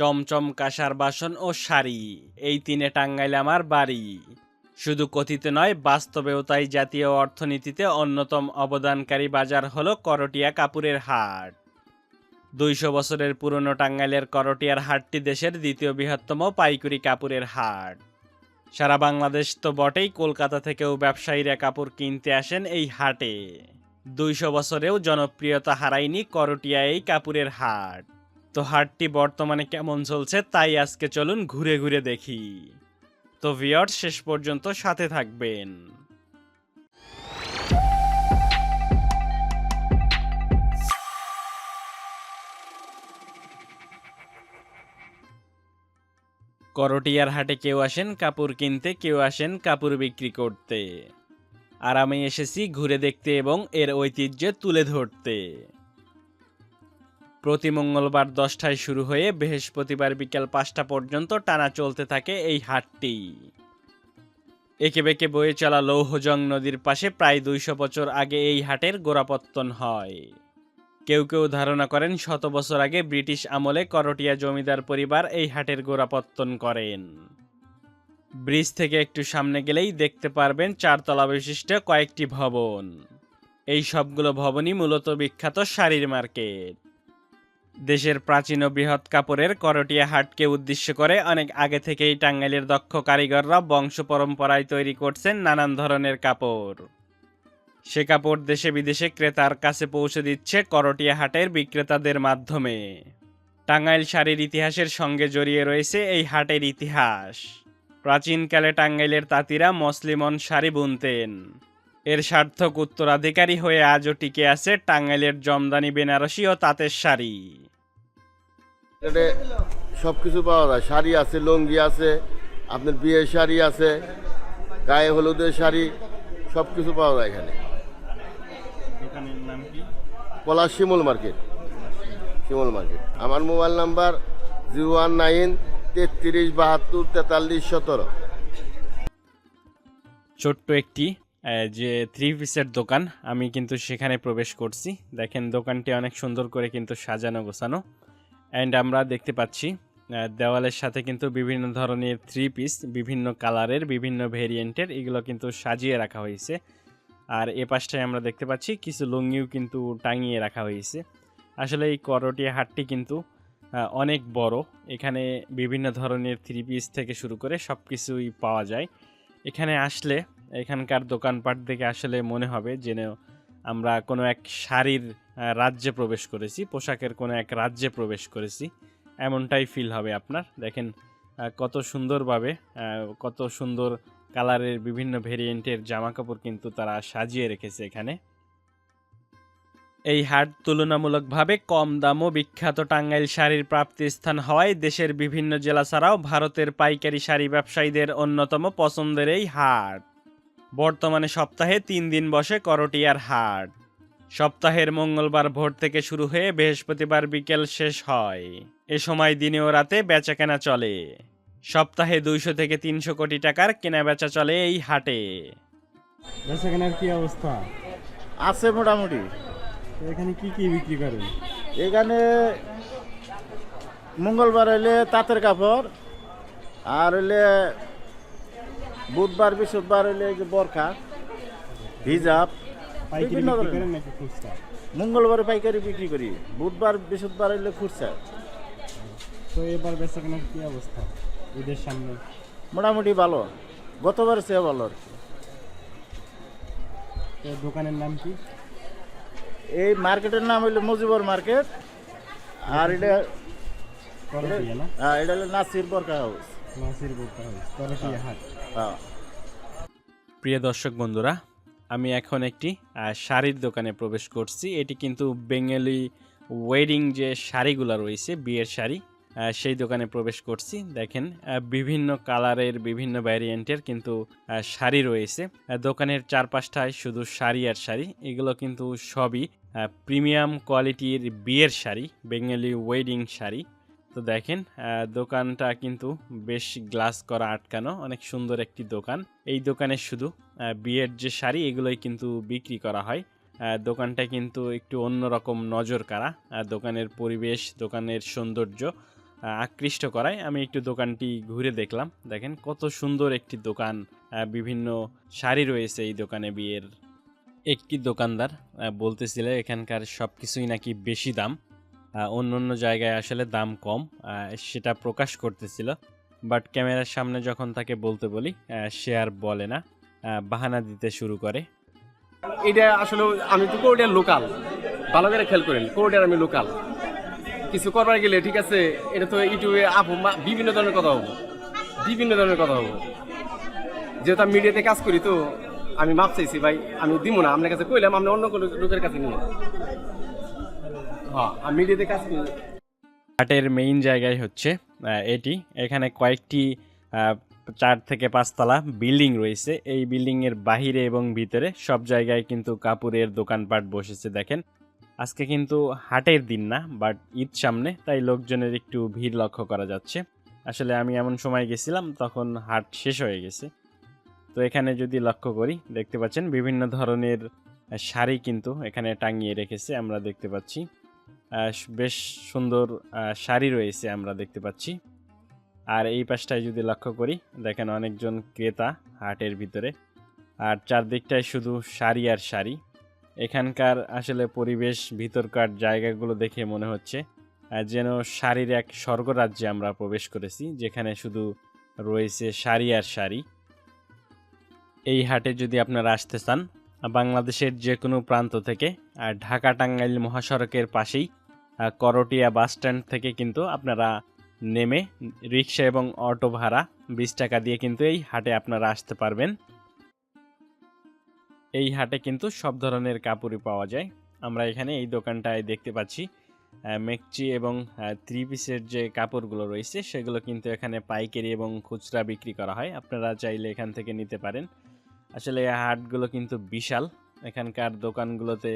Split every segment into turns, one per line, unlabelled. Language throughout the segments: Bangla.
চমচম কাঁসার বাসন ও শাড়ি। এই তিনে টাঙ্গাইল আমার বাড়ি। শুধু কথিত নয়, বাস্তবেও তাই জাতীয় অর্থনীতিতে অন্যতম অবদানকারী বাজার হল করটিয়া কাপুরের হাট। দুইশো বছরের পুরনো টাঙ্গাইলের করটিয়ার হাটটি দেশের দ্বিতীয় বৃহত্তম পাইকুরি কাপুরের হাট। সারা বাংলাদেশ তো বটেই কলকাতা থেকেও ব্যবসায়ীরা কাপড় কিনতে আসেন এই হাটে। দুইশো বছরেও জনপ্রিয়তা হারায়নি করটিয়া এই কাপুরের হাট। তো হাটটি বর্তমানে কেমন চলছে তাই আজকে চলুন ঘুরে ঘুরে দেখি। তো ভিয়র শেষ পর্যন্ত সাথে থাকবেন। করটিয়ার হাটে কেউ আসেন, কাপড় কিনতে, কেউ আসেন, কাপড় বিক্রি করতে। আর আমি এসেছি ঘুরে দেখতে এবং এর ঐতিহ্য তুলে ধরতে। প্রতি মঙ্গলবার দশটায় শুরু হয়ে বৃহস্পতিবার বিকেল পাঁচটা পর্যন্ত টানা চলতে থাকে এই হাটটি। একে বেঁকে বয়ে চলা লৌহজং নদীর পাশে প্রায় দুইশো বছর আগে এই হাটের গোড়াপত্তন হয়। কেউ কেউ ধারণা করেন শত বছর আগে ব্রিটিশ আমলে করটিয়া জমিদার পরিবার এই হাটের গোড়াপত্তন করেন। ব্রিজ থেকে একটু সামনে গেলেই দেখতে পারবেন চারতলা বিশিষ্ট কয়েকটি ভবন। এই সবগুলো ভবনই মূলত বিখ্যাত শাড়ির মার্কেট। দেশের প্রাচীন ও বৃহৎ কাপড়ের করটিয়া হাটকে উদ্দেশ্য করে অনেক আগে থেকেই টাঙ্গাইলের দক্ষ কারিগররা বংশ পরম্পরায় তৈরি করছেন নানান ধরনের কাপড়। সে কাপড় দেশে বিদেশে ক্রেতার কাছে পৌঁছে দিচ্ছে করটিয়া হাটের বিক্রেতাদের মাধ্যমে। টাঙ্গাইল শাড়ির ইতিহাসের সঙ্গে জড়িয়ে রয়েছে এই হাটের ইতিহাস। প্রাচীনকালে টাঙ্গাইলের তাঁতিরা মসলিমন শাড়ি বুনতেন। এর সার্থক উত্তরাধিকারী হয়ে আজও টিকে আছে টাঙ্গাইলের জমদানি বেনারসি ও তাঁতের শাড়ি।
এখানে সব কিছু পাওয়া যায়। শাড়ি আছে লুঙ্গি আছে আপনার বিয়ের শাড়ি আছে গায়ে হলুদের শাড়ি সব কিছু পাওয়া যায় এখানে। পলাশ শিমুল মার্কেট। শিমুল মার্কেট। আমার mobile number zero one nine তেত্রিশ বাহাত্তর তেতাল্লিশ সতেরো।
ছোট্ট একটি যে থ্রি পিসের দোকান, আমি কিন্তু সেখানে প্রবেশ করছি। দেখেন দোকানটি অনেক সুন্দর করে কিন্তু সাজানো, গোছানো। অ্যান্ড আমরা দেখতে পাচ্ছি দেওয়ালের সাথে কিন্তু বিভিন্ন ধরনের থ্রি পিস বিভিন্ন কালারের বিভিন্ন ভেরিয়েন্টের এগুলো কিন্তু সাজিয়ে রাখা হয়েছে। আর এ পাশটায় আমরা দেখতে পাচ্ছি, কিছু লুঙ্গিও কিন্তু টাঙিয়ে রাখা হয়েছে। আসলে এই করটিয়া হাটটি কিন্তু অনেক বড়। এখানে বিভিন্ন ধরনের থ্রি পিস থেকে শুরু করে সব কিছুই পাওয়া যায়। এখানে আসলে এখানকার দোকানপাট দেখে আসলে মনে হবে যেন আমরা কোনো এক শাড়ির রাজ্যে প্রবেশ করেছি, পোশাকের কোনো এক রাজ্যে প্রবেশ করেছি। এমনটাই ফিল হবে আপনার। দেখেন কত সুন্দরভাবে কত সুন্দর কালারের বিভিন্ন ভেরিয়েন্টের জামা কাপড় কিন্তু তারা সাজিয়ে রেখেছে এখানে। এই হাট তুলনামূলকভাবে কম দামও বিখ্যাত টাঙ্গাইল শাড়ির প্রাপ্তি স্থান হওয়ায় দেশের বিভিন্ন জেলা ছাড়াও ভারতের পাইকারি শাড়ি ব্যবসায়ীদের অন্যতম পছন্দের এই হাট। বর্তমানে সপ্তাহে তিন দিন বসে করটিয়ার হাট। সপ্তাহের মঙ্গলবার ভোর থেকে শুরু হয়ে বৃহস্পতিবার বিকেল শেষ হয়। এ সময় দিনে ও রাতে বেচাকেনা চলে। সপ্তাহে দুইশো থেকে তিনশো কোটি টাকার কেনা বেচা চলে এই হাটে।
বেচাকেনার কি অবস্থা?
আছে মোটামুটি।
এখানে কি কি বিক্রি করেন?
এখানে মঙ্গলবার হইলে তাঁতের কাপড় আর হইলে বুধবার বৃহস্পতিবার হইলে এই যে বরখা বিভিন্ন ধরনের।
খুচরা?
মঙ্গলবারে পাইকারি বিক্রি করি। বুধবার বৃহস্পতিবার হইলে খুচরা।
তো এবার বেচাকেনার কি অবস্থা? ঈদের সামনে?
মোটামুটি ভালো। গতবার সে ভালো আর কি।
দোকানের নাম কি?
এই মার্কেটের নাম হইল মুজিবর মার্কেট। আর এটা হ্যাঁ, এটা হলো নাসির বরকা হাউস।
হাট?
হ্যাঁ।
প্রিয় দর্শক বন্ধুরা আমি এখন একটি শাড়ির দোকানে প্রবেশ করছি। এটি কিন্তু বেঙ্গলি ওয়েডিং যে শাড়িগুলো রয়েছে বিয়ের শাড়ি সেই দোকানে প্রবেশ করছি। দেখেন বিভিন্ন কালারের বিভিন্ন ভ্যারিয়েন্টের কিন্তু শাড়ি রয়েছে। দোকানের চারপাশটায় শুধু শাড়ি আর শাড়ি এগুলো কিন্তু সবই প্রিমিয়াম কোয়ালিটির বিয়ের শাড়ি বেঙ্গলি ওয়েডিং শাড়ি। তো দেখেন দোকানটা কিন্তু বেশ গ্লাস করা আটকানো, অনেক সুন্দর একটি দোকান। এই দোকানে শুধু বিয়ের যে শাড়ি, এগুলোই কিন্তু বিক্রি করা হয়। দোকানটা কিন্তু একটু অন্যরকম নজর কাড়া দোকানের পরিবেশ, দোকানের সৌন্দর্য আকৃষ্ট করায়। আমি একটু দোকানটি ঘুরে দেখলাম। দেখেন, কত সুন্দর একটি দোকান বিভিন্ন শাড়ি রয়েছে এই দোকানে বিয়ের। একটি দোকানদার বলতেছিল, এখানকার সব কিছুই নাকি বেশি দাম। অন্য অন্য জায়গায় আসলে দাম কম সেটা প্রকাশ করতেছিল। বাট ক্যামেরার সামনে যখন তাকে বলতে বলি সে আর বলে না বাহানা দিতে শুরু করে।
এটা আসলে আমি তো কোরিয়ার লোকাল। ভালো করে খেয়াল করেন, কোরিয়ার আমি লোকাল। কিছু করবার গেলে, ঠিক আছে, এটা তো ইউটিউবে আপু বিভিন্ন ধরনের কথা হব। বিভিন্ন ধরনের কথা হব। যেহেতু আমি মিডিয়াতে কাজ করি তো, আমি মাপ চাইছি, ভাই, আমি দিব না। আপনার কাছে কইলাম, আপনি অন্য কোনো লোকের কাছে নিয়ে।
হাটের মেইন জায়গায় হচ্ছে এটি। এখানে কয়েকটি চার থেকে পাঁচতলা বিল্ডিং রয়েছে। এই বিল্ডিং এর বাহিরে এবং ভিতরে সব জায়গায় কিন্তু কাপড়ের দোকানপাট বসেছে, দেখেন। আজকে কিন্তু হাটের দিন না বাট ঈদ সামনে, তাই লোকজনের একটু ভিড় লক্ষ্য করা যাচ্ছে। আসলে আমি এমন সময় গেছিলাম, তখন হাট শেষ হয়ে গেছে। তো এখানে যদি লক্ষ্য করি, দেখতে পাচ্ছেন বিভিন্ন ধরনের শাড়ি কিন্তু এখানে টাঙিয়ে রেখেছে, আমরা দেখতে পাচ্ছি। বেশ সুন্দর শাড়ি রয়েছে আমরা দেখতে পাচ্ছি। আর এই পাশটায় যদি লক্ষ্য করি, দেখেন অনেকজন ক্রেতা হাটের ভিতরে। আর চারদিকটায় শুধু শাড়ি আর শাড়ি। এখানকার আসলে পরিবেশ, ভিতরকার জায়গাগুলো দেখে মনে হচ্ছে যেন শাড়ির এক স্বর্গরাজ্যে আমরা প্রবেশ করেছি, যেখানে শুধু রয়েছে শাড়ি আর শাড়ি। এই হাটে যদি আপনারা আসতে চান, বাংলাদেশের যে কোনো প্রান্ত থেকে, আর ঢাকা টাঙ্গাইল মহাসড়কের পাশেই করটিয়া বাস স্ট্যান্ড থেকে কিন্তু আপনারা নেমে রিক্সা এবং অটো ভাড়া বিশ টাকা দিয়ে কিন্তু এই হাটে আপনারা আসতে পারবেন। এই হাটে কিন্তু সব ধরনের কাপড়ই পাওয়া যায়। আমরা এখানে এই দোকানটায় দেখতে পাচ্ছি মেকচি এবং থ্রি পিসের যে কাপড়গুলো রয়েছে, সেগুলো কিন্তু এখানে পাইকারি এবং খুচরা বিক্রি করা হয়। আপনারা চাইলে এখান থেকে নিতে পারেন। আসলে হাটগুলো কিন্তু বিশাল। এখানকার দোকানগুলোতে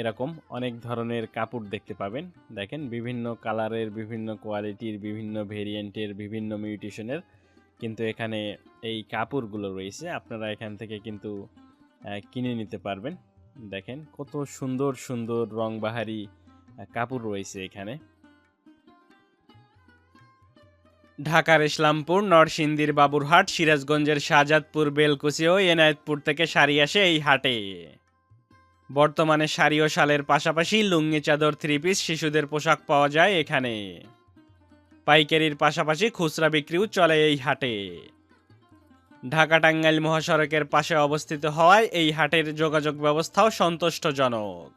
এরকম অনেক ধরনের কাপড় দেখতে পাবেন। দেখেন, বিভিন্ন কালারের, বিভিন্ন কোয়ালিটির, বিভিন্ন ভেরিয়েন্টের, বিভিন্ন মিউটেশনের কিন্তু এখানে এই কাপড়গুলো রয়েছে। আপনারা এখান থেকে কিন্তু কিনে নিতে পারবেন। দেখেন, কত সুন্দর সুন্দর রংবাহারি কাপড় রয়েছে এখানে। ঢাকার ইসলামপুর, নরসিংদীর বাবুরহাট, সিরাজগঞ্জের শাহজাদপুর, বেলকুচি ও এনায়েতপুর থেকে শাড়ি আসে এই হাটে। বর্তমানে শাড়ি ও শালের পাশাপাশি লুঙ্গি, চাদর থ্রি পিস শিশুদের পোশাক পাওয়া যায় এখানে। পাইকারির পাশাপাশি খুচরা বিক্রিও চলে এই হাটে। ঢাকা টাঙ্গাইল মহাসড়কের পাশে অবস্থিত হওয়ায় এই হাটের যোগাযোগ ব্যবস্থাও সন্তুষ্টজনক।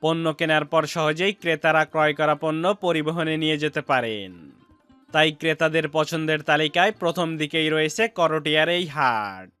পণ্য কেনার পর সহজেই ক্রেতারা ক্রয় করা পণ্য পরিবহনে নিয়ে যেতে পারেন। তাই ক্রেতাদের পছন্দের তালিকায় প্রথম দিকেই রয়েছে করটিয়ার এই হাট।